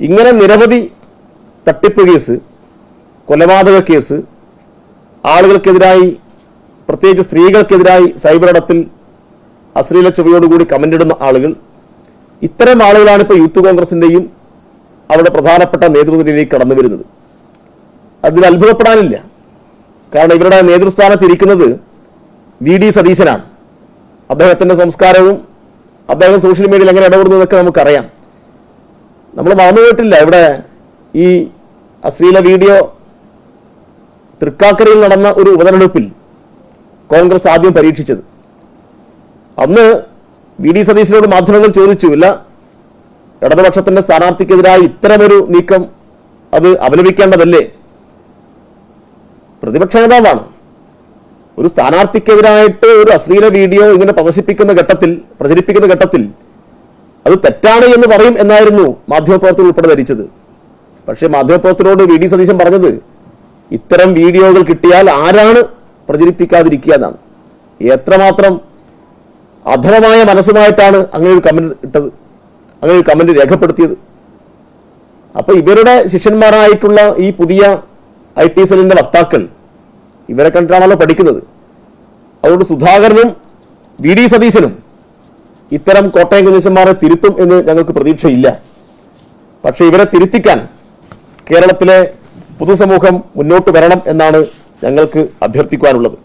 ഇങ്ങനെ നിരവധി തട്ടിപ്പ് കേസ് കൊലപാതക കേസ് ആളുകൾക്കെതിരായി പ്രത്യേകിച്ച് സ്ത്രീകൾക്കെതിരായി സൈബർ ഇടത്തിൽ അശ്ലീല ചുവയോടുകൂടി കമന്റ് ഇടുന്ന ആളുകൾ ഇത്തരം ആളുകളാണ് ഇപ്പോൾ യൂത്ത് കോൺഗ്രസിന്റെയും അവരുടെ പ്രധാനപ്പെട്ട നേതൃത്വത്തിലേക്ക് കടന്നു വരുന്നത്. അതിൽ അത്ഭുതപ്പെടാനില്ല. കാരണം ഇവരുടെ നേതൃസ്ഥാനത്ത് ഇരിക്കുന്നത് വി ഡി സതീശനാണ്. അദ്ദേഹത്തിന്റെ സംസ്കാരവും അദ്ദേഹം സോഷ്യൽ മീഡിയയിൽ എങ്ങനെ ഇടപെടുന്നതൊക്കെ നമുക്കറിയാം. നമ്മൾ മറന്നുപോയിട്ടില്ല ഇവിടെ ഈ അശ്ലീല വീഡിയോ തൃക്കാക്കരയിൽ നടന്ന ഒരു ഉപതെരഞ്ഞെടുപ്പിൽ കോൺഗ്രസ് ആദ്യം പരീക്ഷിച്ചത്. അന്ന് വി ഡി സതീശനോട് മാധ്യമങ്ങൾ ചോദിച്ചു ഇല്ല ഇടതുപക്ഷത്തിന്റെ സ്ഥാനാർത്ഥിക്കെതിരായി ഇത്തരമൊരു നീക്കം അത് അപലപിക്കേണ്ടതല്ലേ? പ്രതിപക്ഷ നേതാവാണ്. ഒരു സ്ഥാനാർത്ഥിക്കെതിരായിട്ട് ഒരു അശ്ലീല വീഡിയോ ഇങ്ങനെ പ്രദർശിപ്പിക്കുന്ന ഘട്ടത്തിൽ പ്രചരിപ്പിക്കുന്ന ഘട്ടത്തിൽ അത് തെറ്റാണ് എന്ന് പറയും എന്നായിരുന്നു മാധ്യമപ്രവർത്തകർ ഉൾപ്പെടെ ധരിച്ചത്. പക്ഷേ മാധ്യമപ്രവർത്തകരോട് വി ഡി സതീശൻ പറഞ്ഞത് ഇത്തരം വീഡിയോകൾ കിട്ടിയാൽ ആരാണ് പ്രചരിപ്പിക്കാതിരിക്കുക എന്നാണ്. എത്രമാത്രം അധമമായ മനസ്സുമായിട്ടാണ് അങ്ങനെ ഒരു കമന്റ് ഇട്ടത് അങ്ങനെ ഒരു കമന്റ് രേഖപ്പെടുത്തിയത്. അപ്പൊ ഇവരുടെ ശിഷ്യന്മാരായിട്ടുള്ള ഈ പുതിയ ഐ ടി സെല്ലിന്റെ വക്താക്കൾ ഇവരെ കണ്ടിട്ടാണല്ലോ പഠിക്കുന്നത്. അതുകൊണ്ട് സുധാകരനും വി ഡി സതീശനും ഇത്തരം കോട്ടയം കുഞ്ഞച്ചന്മാരെ തിരുത്തും എന്ന് ഞങ്ങൾക്ക് പ്രതീക്ഷയില്ല. പക്ഷേ ഇവരെ തിരുത്തിക്കാൻ കേരളത്തിലെ പൊതുസമൂഹം മുന്നോട്ട് വരണം എന്നാണ് ഞങ്ങൾക്ക് അഭ്യർത്ഥിക്കുവാനുള്ളത്